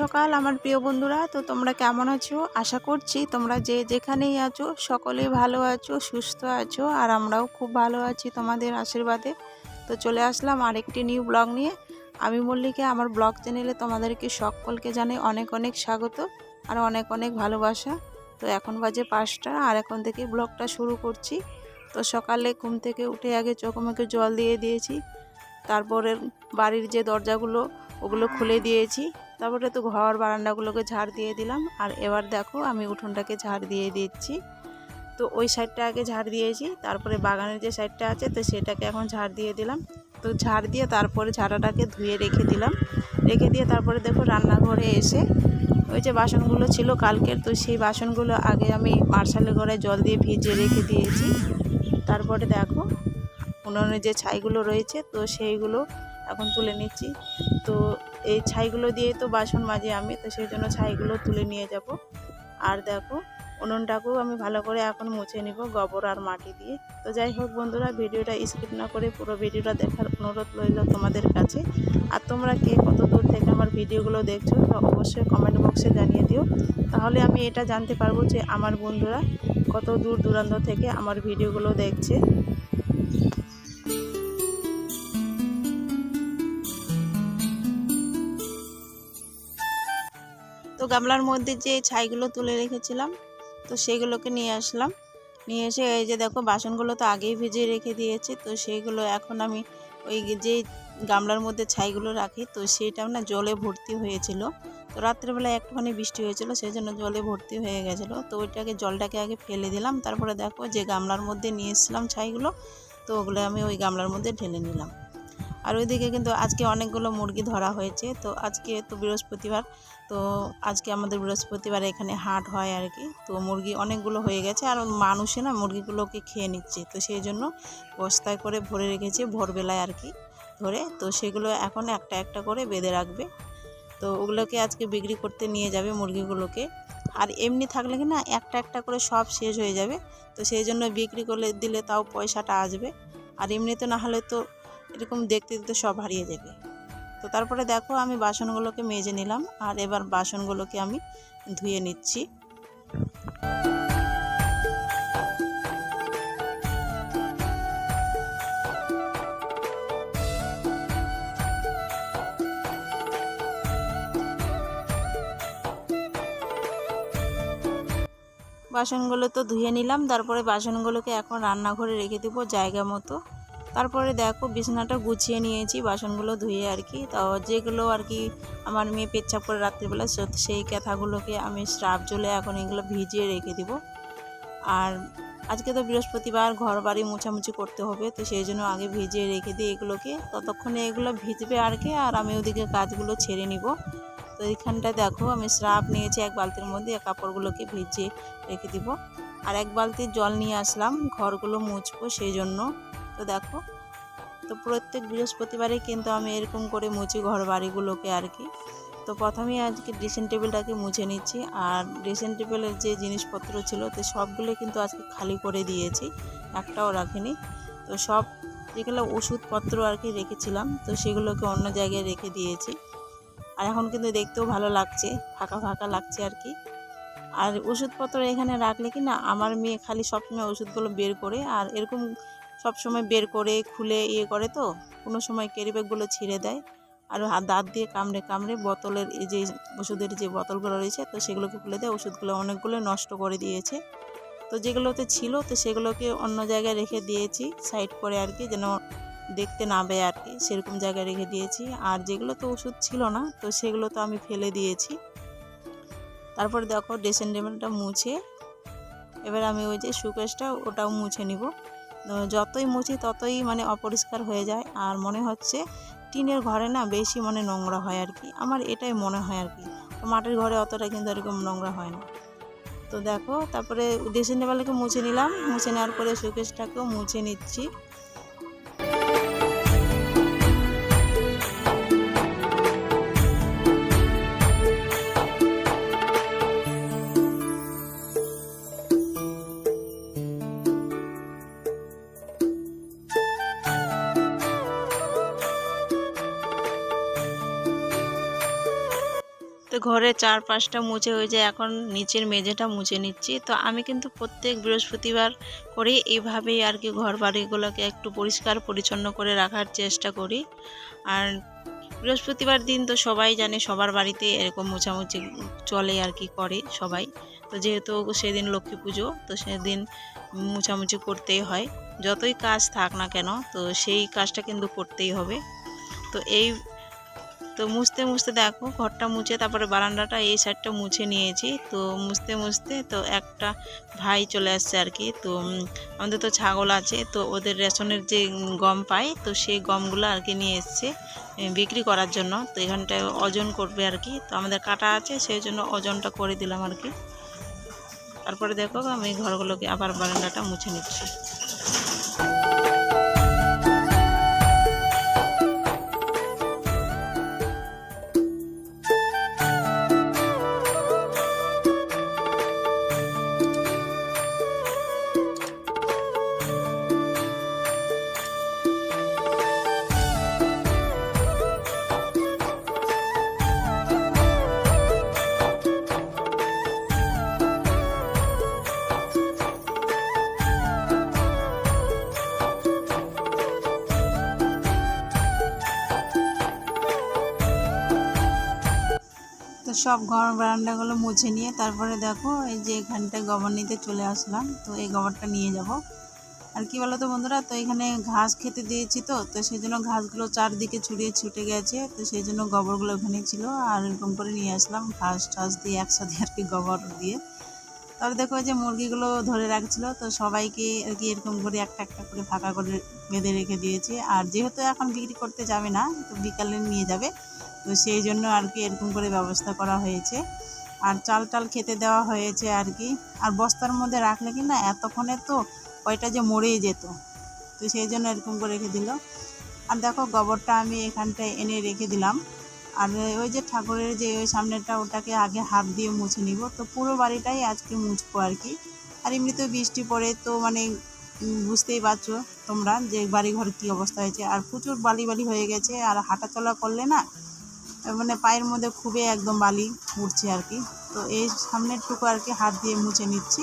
সকাল, আমার প্রিয় বন্ধুরা। তো তোমরা কেমন আছো? আশা করছি তোমরা যে যেখানেই আছো সকলেই ভালো আছো, সুস্থ আছো, আর আমরাও খুব ভালো আছি তোমাদের আশীর্বাদে। তো চলে আসলাম আরেকটি নিউ ব্লগ নিয়ে। আমি মল্লিকে, আমার ব্লগ চ্যানেলে তোমাদেরকে সকলকে জানাই অনেক অনেক স্বাগত আর অনেক অনেক ভালোবাসা। তো এখন বাজে পাঁচটা আর এখন থেকে ব্লগটা শুরু করছি। তো সকালে ঘুম থেকে উঠে আগে চোখমুখে জল দিয়ে দিয়েছি। তারপরে বাড়ির যে দরজাগুলো, ওগুলো খুলে দিয়েছি। তারপরে তো ঘর বারান্দাগুলোকে ঝাড় দিয়ে দিলাম। আর এবার দেখো আমি উঠোনটাকে ঝাড় দিয়ে দিচ্ছি। তো ওই সাইডটা আগে ঝাড় দিয়েছি, তারপরে বাগানের যে সাইডটা আছে তো সেটাকে এখন ঝাড় দিয়ে দিলাম। তো ঝাড় দিয়ে তারপরে ঝাড়াটাকে ধুয়ে রেখে দিলাম। রেখে দিয়ে তারপরে দেখো রান্নাঘরে এসে ওই যে বাসনগুলো ছিল কালকের, তো সেই বাসনগুলো আগে আমি মার্শালের গড়ায় জল দিয়ে ভিজিয়ে রেখে দিয়েছি। তারপরে দেখো উনুনে যে ছাইগুলো রয়েছে, তো সেইগুলো এখন তুলে নিচ্ছি। তো এই ছাইগুলো দিয়ে তো বাসন মাজি আমি, তো সেই জন্য ছাইগুলো তুলে নিয়ে যাব। আর দেখো, উনুনটাকেও আমি ভালো করে এখন মুছে নিব গোবর আর মাটি দিয়ে। তো যাই হোক বন্ধুরা, ভিডিওটা স্কিপ না করে পুরো ভিডিওটা দেখার অনুরোধ রইল তোমাদের কাছে। আর তোমরা কে কত দূর থেকে আমার ভিডিওগুলো দেখছ, তো অবশ্যই কমেন্ট বক্সে জানিয়ে দিও। তাহলে আমি এটা জানতে পারব যে আমার বন্ধুরা কত দূর দূরান্ত থেকে আমার ভিডিওগুলো দেখছে। গামলার মধ্যে যে ছাইগুলো তুলে রেখেছিলাম, তো সেগুলোকে নিয়ে আসলাম। নিয়ে এসে এই যে দেখো, বাসনগুলো তো আগেই ভিজিয়ে রেখে দিয়েছি, তো সেইগুলো এখন আমি ওই যে গামলার মধ্যে ছাইগুলো রাখি, তো সেইটাও না জলে ভর্তি হয়েছিল। তো রাত্রেবেলায় একটুখানি বৃষ্টি হয়েছিল সেই জন্য জলে ভর্তি হয়ে গেছিল। তো ওইটাকে, জলটাকে আগে ফেলে দিলাম, তারপরে দেখো যে গামলার মধ্যে নিয়ে এসেছিলাম ছাইগুলো, তো ওগুলো আমি ওই গামলার মধ্যে ঢেলে নিলাম। আর ওইদিকে কিন্তু আজকে অনেকগুলো মুরগি ধরা হয়েছে। তো আজকে তো বৃহস্পতিবার, তো আজকে আমাদের বৃহস্পতিবার এখানে হাট হয় আর কি। তো মুরগি অনেকগুলো হয়ে গেছে আর মানুষে না মুরগিগুলোকে খেয়ে নিচ্ছে। তো সেই জন্য বস্তায় করে ভরে রেখেছে ভোরবেলায় আর কি ধরে। তো সেগুলো এখন একটা একটা করে বেঁধে রাখবে। তো ওগুলোকে আজকে বিক্রি করতে নিয়ে যাবে মুরগিগুলোকে। আর এমনি থাকলে কি না একটা একটা করে সব শেষ হয়ে যাবে। তো সেই জন্য বিক্রি করলে দিলে তাও পয়সাটা আসবে। আর এমনিতে না হলে তো এরকম দেখতে দেখতে সব হারিয়ে যাবে। তো তারপরে দেখো আমি বাসনগুলোকে মেজে নিলাম আর এবার বাসনগুলোকে আমি ধুয়ে নিচ্ছি। বাসনগুলো তো ধুয়ে নিলাম, তারপরে বাসনগুলোকে এখন রান্নাঘরে রেখে দেবো জায়গা মতো। তারপরে দেখো বিছানাটা গুছিয়ে নিয়েছি, বাসনগুলো ধুয়ে আর কি। তো যেগুলো আর কি আমার মেয়ে পেচ্ছাপ করে রাত্রিবেলা সেই ক্যাথাগুলোকে আমি স্রাব জলে এখন এগুলো ভিজিয়ে রেখে দিব। আর আজকে তো বৃহস্পতিবার ঘর বাড়ি মোছামুছি করতে হবে, তো সেই জন্য আগে ভিজিয়ে রেখে দিই এগুলোকে। ততক্ষণে এগুলো ভিজবে আর কি, আর আমি ওদিকে কাজগুলো ছেড়ে নিব। তো এইখানটা দেখো আমি স্রাব নিয়েছি এক বালতির মধ্যে কাপড়গুলোকে ভিজিয়ে রেখে দিব। আর এক বালতি জল নিয়ে আসলাম, ঘরগুলো মুছবো সেই জন্য। তো দেখো, তো প্রত্যেক বৃহস্পতিবারে কিন্তু আমি এরকম করে মুছি ঘর বাড়িগুলোকে আর কি। তো প্রথমেই আজকে ড্রেসিং টেবিলটাকে মুছে নিচ্ছি আর ড্রেসিং টেবিলের যে জিনিসপত্র ছিল, তো সবগুলো কিন্তু আজকে খালি করে দিয়েছি, একটাও রাখিনি। তো সব যেগুলো ওষুধপত্র আর কি রেখেছিলাম, তো সেগুলোকে অন্য জায়গায় রেখে দিয়েছি। আর এখন কিন্তু দেখতেও ভালো লাগছে, ফাঁকা ফাঁকা লাগছে আর কি। আর ওষুধপত্র এখানে রাখলে কি না, আমার মেয়ে খালি সবসময় ওষুধগুলো বের করে, আর এরকম সব সময় বের করে, খুলে ইয়ে করে তো, কোনো সময় ক্যারি ব্যাগগুলো ছিঁড়ে দেয়। আর দাঁত দিয়ে কামড়ে কামড়ে বোতলের এই যে ওষুধের যে বোতলগুলো রয়েছে, তো সেগুলোকে খুলে দেয়। ওষুধগুলো অনেকগুলো নষ্ট করে দিয়েছে। তো যেগুলোতে ছিল, তো সেগুলোকে অন্য জায়গায় রেখে দিয়েছি সাইড করে আর কি, যেন দেখতে না পায় আর কি, সেরকম জায়গায় রেখে দিয়েছি। আর যেগুলো তো ওষুধ ছিল না, তো সেগুলো তো আমি ফেলে দিয়েছি। তারপরে দেখো ড্রেসিং টেবিলটা মুছে। এবার আমি ওই যে সুকেশটা ওটাও মুছে নিব। যতই মুছি ততই মানে অপরিষ্কার হয়ে যায়। আর মনে হচ্ছে টিনের ঘরে না বেশি মানে নোংরা হয় আর কি। আমার এটাই মনে হয় আর কি। মাটির ঘরে অতটা কিন্তু এরকম নোংরা হয় না। তো দেখো, তারপরে ড্রেসিং টেবিলকে মুছে নিলাম। মুছে নেওয়ার পরে সুকেশটাকেও মুছে নিচ্ছি। তো ঘরে চার পাঁচটা মুছে হয়ে যায়, এখন নিচের মেঝেটা মুছে নিচ্ছি। তো আমি কিন্তু প্রত্যেক বৃহস্পতিবার করে এইভাবেই আর কি ঘর বাড়িগুলোকে একটু পরিষ্কার পরিচ্ছন্ন করে রাখার চেষ্টা করি। আর বৃহস্পতিবার দিন তো সবাই জানে, সবার বাড়িতে এরকম মোছামুছি চলে আর কি করে সবাই। তো যেহেতু সেদিন লক্ষ্মী পুজো, তো সেদিন মোছামুছি করতেই হয়। যতই কাজ থাক না কেন, তো সেই কাজটা কিন্তু করতেই হবে। তো এই তো মুছতে মুছতে দেখো ঘরটা মুছে তারপরে বারান্দাটা এই সাইডটা মুছে নিয়েছি। তো মুছতে মুছতে তো একটা ভাই চলে আসছে আর কি। তো আমাদের তো ছাগল আছে, তো ওদের রেশনের যে গম পাই, তো সেই গমগুলো আর কি নিয়ে এসছে বিক্রি করার জন্য। তো এখানটায় ওজন করবে আর কি। তো আমাদের কাটা আছে, সেই জন্য ওজনটা করে দিলাম আর কি। তারপরে দেখো আমি ঘরগুলোকে আবার বারান্দাটা মুছে নিচ্ছি। সব ঘর বারান্দাগুলো মুছে নিয়ে তারপরে দেখো এই যে এখানটায় গোবর নিতে চলে আসলাম, তো এই গোবরটা নিয়ে যাব। আর কি বলো তো বন্ধুরা, তো এখানে ঘাস খেতে দিয়েছি তো তো সেই জন্য ঘাসগুলো চারদিকে ছড়িয়ে ছুটে গেছে, তো সেই জন্য গোবরগুলো ওখানে ছিল, আর এরকম করে নিয়ে আসলাম ঘাস টাস দিয়ে একসাথে আর কি গোবর দিয়ে। তারপরে দেখো যে মুরগিগুলো ধরে রাখছিল, তো সবাইকে আর কি এরকম করে একটা একটা করে ফাঁকা করে বেঁধে রেখে দিয়েছি। আর যেহেতু এখন বিক্রি করতে যাবে না, তো বিকালে নিয়ে যাবে। তো সেই জন্য আর কি এরকম করে ব্যবস্থা করা হয়েছে। আর চাল টাল খেতে দেওয়া হয়েছে আর কি। আর বস্তার মধ্যে রাখলে কি না, এতক্ষণে তো কয়টা যে মরেই যেত। তো সেই জন্য এরকম করে রেখে দিল। আর দেখো গোবরটা আমি এখানটায় এনে রেখে দিলাম। আর ওই যে ঠাকুরের যে ওই সামনেটা, ওটাকে আগে হাত দিয়ে মুছে নিব। তো পুরো বাড়িটাই আজকে মুছবো আর কি। আর এমনিতে বৃষ্টি পড়ে তো মানে বুঝতেই পারছ তোমরা যে বাড়িঘর কী অবস্থা হয়েছে। আর প্রচুর বালি বালি হয়ে গেছে। আর হাঁটাচলা করলে না মানে পায়ের মধ্যে খুবই একদম বালি উঠছে আর কি। তো এই সামনের টুকু আর কি হাত দিয়ে মুছে নিচ্ছি।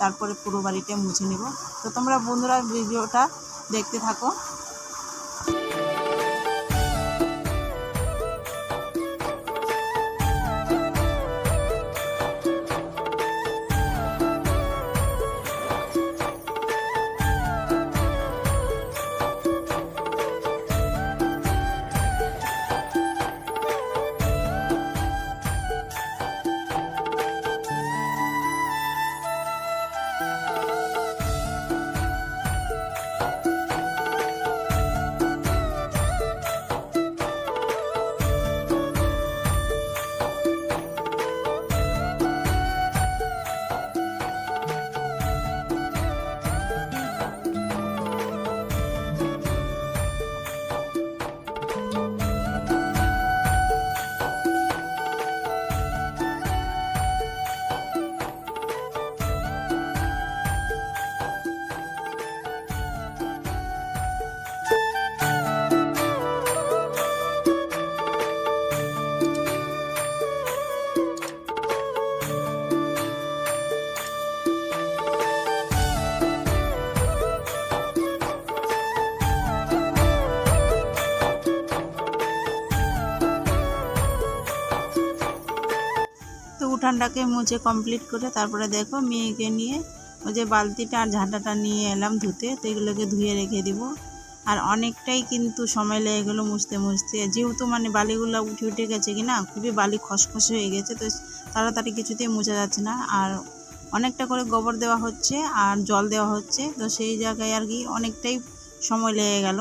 তারপরে পুরো বাড়িটা মুছে নিব। তো তোমরা বন্ধুরা ভিডিওটা দেখতে থাকো। উঠানটাকে মুছে কমপ্লিট করে তারপরে দেখো মেয়েকে নিয়ে ওই যে বালতিটা আর ঝাঁটাটা নিয়ে এলাম ধুতে, তো এগুলোকে ধুয়ে রেখে দিব। আর অনেকটাই কিন্তু সময় লেগে গেলো মুছতে মুছতে। যেহেতু মানে বালিগুলো উঠে উঠে গেছে কি না খুবই বালি খসখসে হয়ে গেছে, তো তাড়াতাড়ি কিছুতেই মোছা যাচ্ছে না। আর অনেকটা করে গোবর দেওয়া হচ্ছে আর জল দেওয়া হচ্ছে, তো সেই জায়গায় আর কি অনেকটাই সময় লেগে গেল।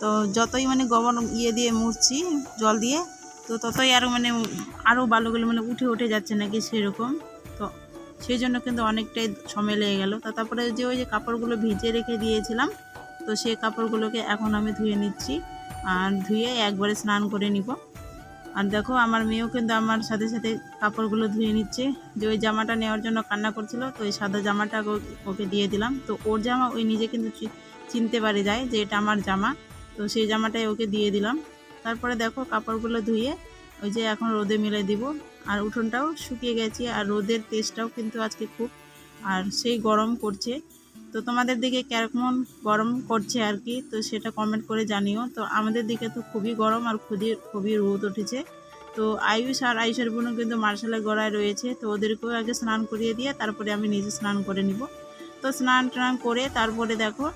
তো যতই মানে গোবর ইয়ে দিয়ে মুছছি, জল দিয়ে তো ততই আরও মানে আরও বালুগুলো মানে উঠে উঠে যাচ্ছে নাকি সেরকম। তো সেই জন্য কিন্তু অনেকটাই সময় লেগে গেল। তো তারপরে যে ওই যে কাপড়গুলো ভিজিয়ে রেখে দিয়েছিলাম, তো সেই কাপড়গুলোকে এখন আমি ধুয়ে নিচ্ছি। আর ধুয়ে একবারে স্নান করে নিব। আর দেখো আমার মেয়েও কিন্তু আমার সাথে সাথে কাপড়গুলো ধুয়ে নিচ্ছে। যে ওই জামাটা নেওয়ার জন্য কান্না করছিল, তো ওই সাদা জামাটা ওকে দিয়ে দিলাম। তো ওর জামা ওই নিজে কিন্তু চিনতে পারে যায় যে এটা আমার জামা। তো সেই জামাটাই ওকে দিয়ে দিলাম। তারপরে দেখো কাপড়গুলো ধুয়ে ওই যে এখন রোদে মেলে দিব। আর উঠোনটাও শুকিয়ে গেছে আর রোদের তেজটাও কিন্তু আজকে খুব আর সেই গরম করছে। তো তোমাদের দিকে কেমন গরম করছে আর কি, তো সেটা কমেন্ট করে জানিও। তো আমাদের দিকে তো খুবই গরম আর খুবই খুবই রোদ উঠেছে। তো আয়ুষ আর আয়ুষের বোনও কিন্তু মার্শালের গড়ায় রয়েছে, তো ওদেরকেও আগে স্নান করিয়ে দিয়ে তারপরে আমি নিজে স্নান করে নিব। তো স্নান টান করে তারপরে দেখো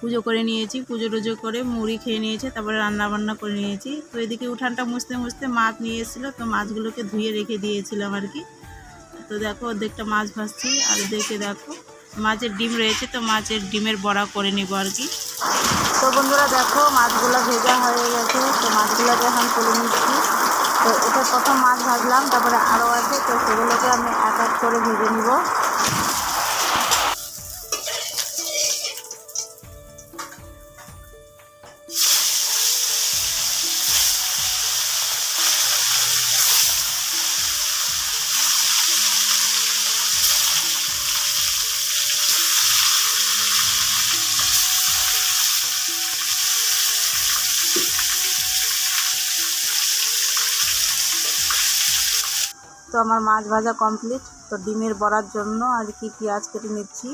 পুজো করে নিয়েছি, পুজো টুজো করে মুড়ি খেয়ে নিয়েছে, তারপরে রান্না বান্না করে নিয়েছি। তো এদিকে উঠানটা মুছতে মুছতে মাছ নিয়ে এসেছিল, তো মাছগুলোকে ধুয়ে রেখে দিয়েছিলাম আর কি। তো দেখো, অর্ধেকটা মাছ ভাজছি, আর এদিকে দেখো, মাছের ডিম রয়েছে, তো মাছের ডিমের বড়া করে নিব আর কি। তো বন্ধুরা দেখো, মাছগুলো ভেজা হয়ে গেছে, তো মাছগুলোকে এখন তুলে নিচ্ছি। তো এটা প্রথম মাছ ভাজলাম, তারপরে আরও আছে, তো সেগুলোকে আমি এক এক করে ভেজে নিব। তো আমার মাছ ভাজা কমপ্লিট তো ডিমের বড়ার জন্য আর কি পেঁয়াজ কেটে নিচ্ছি।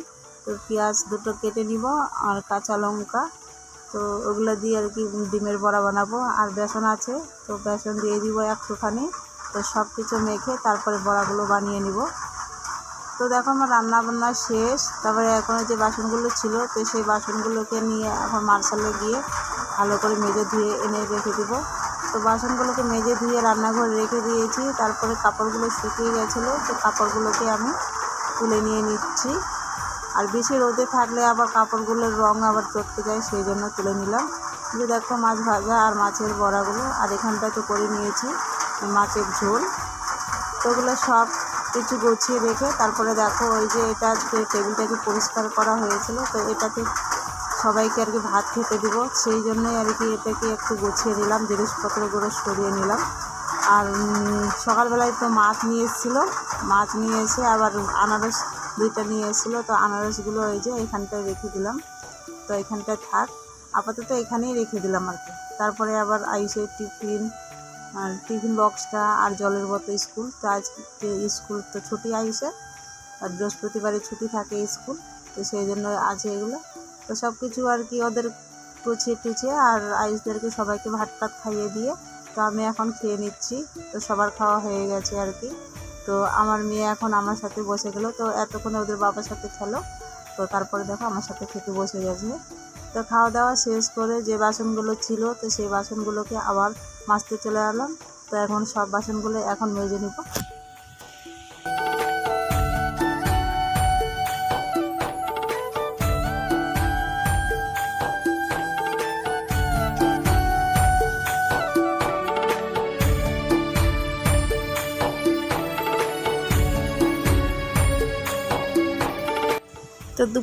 তো পেঁয়াজ দুটো কেটে নিব আর কাঁচা লঙ্কা। তো ওগুলো দিয়ে আর কি ডিমের বড়া বানাবো। আর বেসন আছে, তো বেসন দিয়ে দিব একটুখানি। তো সব কিছু মেখে তারপরে বড়াগুলো বানিয়ে নিব। তো দেখো আমার রান্না বান্না শেষ। তারপরে এখন যে বাসনগুলো ছিল, তো সেই বাসনগুলোকে নিয়ে এখন মার্শালে গিয়ে ভালো করে মেজে ধুয়ে এনে রেখে দেবো। তো বাসনগুলোকে মেজে ধুয়ে রান্নাঘরে রেখে দিয়েছি। তারপরে কাপড়গুলো শুকিয়ে গেছিল, তো কাপড়গুলোকে আমি তুলে নিয়ে নিচ্ছি। আর বেশি রোদে থাকলে আবার কাপড়গুলোর রং আবার চটকে যায় সেই জন্য তুলে নিলাম। যে দেখো মাছ ভাজা আর মাছের বড়াগুলো, আর এখানটায় তো করে নিয়েছি মাছের ঝোল। তো ওগুলো সব কিছু গুছিয়ে রেখে, তারপরে দেখো ওই যে এটা টেবিলটাকে পরিষ্কার করা হয়েছিল, তো এটাকে সবাইকে আর কি ভাত খেতে দিব। সেই জন্যই আর কি এটাকে একটু গুছিয়ে নিলাম জিনিসপত্রগুলো সরিয়ে নিলাম। আর সকালবেলায় তো মাছ নিয়ে এসেছিল। মাছ নিয়ে এসে আবার আনারস দুইটা নিয়ে এসেছিল। তো আনারসগুলো ওই যে এখানটায় রেখে দিলাম। তো এখানটায় থাক। আপাতত এখানেই রেখে দিলাম আর কি। তারপরে আবার আইসে টিফিন, আর টিফিন বক্সটা আর জলের বোতল স্কুল। তো আজকে স্কুল তো ছুটি আইসে। আর বৃহস্পতিবারে ছুটি থাকে স্কুল। তো সেই জন্য আছে এগুলো তো সব কিছু আর কি ওদের গুছিয়ে টুছিয়ে আর আয়ুষদেরকে সবাইকে ভাত টাত খাইয়ে দিয়ে তো আমি এখন খেয়ে নিচ্ছি। তো সবার খাওয়া হয়ে গেছে আর কি। তো আমার মেয়ে এখন আমার সাথে বসে গেলো। তো এতক্ষণে ওদের বাবার সাথে খেলো। তো তারপরে দেখো আমার সাথে খেতে বসে গেছে। তো খাওয়া দাওয়া শেষ করে যে বাসনগুলো ছিল, তো সেই বাসনগুলোকে আবার মাজতে চলে এলাম। তো এখন সব বাসনগুলো এখন মেজে নিব।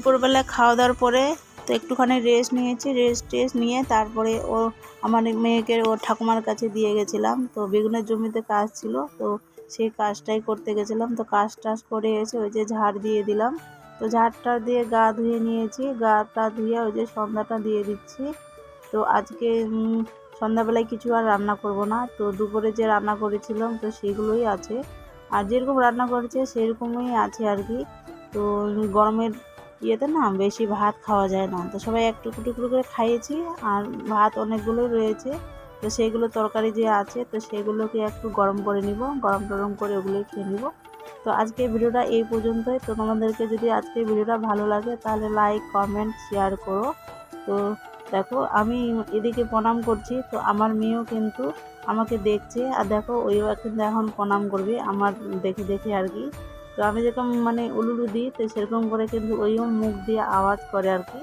দুপুরবেলা খাওয়া দাওয়ার পরে তো একটুখানি রেস্ট নিয়েছি রেস্ট টেস্ট নিয়ে তারপরে ও আমার মেয়েকে ও ঠাকুমার কাছে দিয়ে গেছিলাম। তো বেগুনের জমিতে কাজ ছিল, তো সেই কাজটাই করতে গেছিলাম। তো কাজ টাজ করে এসে ওই যে ঝাড় দিয়ে দিলাম। তো ঝাড়টা দিয়ে গা ধুয়ে নিয়েছি, গাটা ধুয়ে ওই যে সন্ধ্যাটা দিয়ে দিচ্ছি। তো আজকে সন্ধ্যাবেলায় কিছু আর রান্না করব না। তো দুপুরে যে রান্না করেছিলাম, তো সেগুলোই আছে। আর যেরকম রান্না করেছে, সেরকমই আছে আর কি। তো গরমের ইয়েতে না বেশি ভাত খাওয়া যায় না। তো সবাই একটু টুকরো করে খাইয়েছি আর ভাত অনেকগুলোই রয়েছে। তো সেইগুলো তরকারি যে আছে, তো সেগুলোকে একটু গরম করে নিব, গরম টরম করে ওগুলো খেয়ে নিব। তো আজকের ভিডিওটা এই পর্যন্তই। তো তোমাদেরকে যদি আজকের ভিডিওটা ভালো লাগে, তাহলে লাইক কমেন্ট শেয়ার করো। তো দেখো, আমি এদিকে প্রণাম করছি। তো আমার মেয়েও কিন্তু আমাকে দেখছে। আর দেখো, ওইও কিন্তু এখন প্রণাম করবে, আমার দেখে দেখে আর কি। তো আমি যেরকম মানে উলুলু দিই, তো সেরকম করে কিন্তু ওইও মুখ দিয়ে আওয়াজ করে আর কি।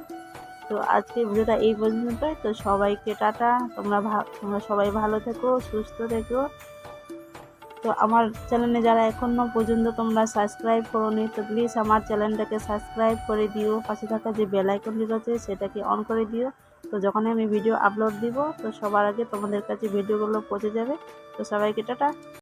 তো আজকে ভিডিওটা এই পর্যন্তই। তো সবাইকে টাটা। তোমরা তোমরা সবাই ভালো থেকো, সুস্থ থেকো। তো আমার চ্যানেলে যারা এখনও পর্যন্ত তোমরা সাবস্ক্রাইব করোনি, তো প্লিজ আমার চ্যানেলটাকে সাবস্ক্রাইব করে দিও। পাশে থাকা যে বেল আইকনটি রয়েছে, সেটাকে অন করে দিও। তো যখন আমি ভিডিও আপলোড দিব, তো সবার আগে তোমাদের কাছে ভিডিওগুলো পৌঁছে যাবে। তো সবাইকে টাটা।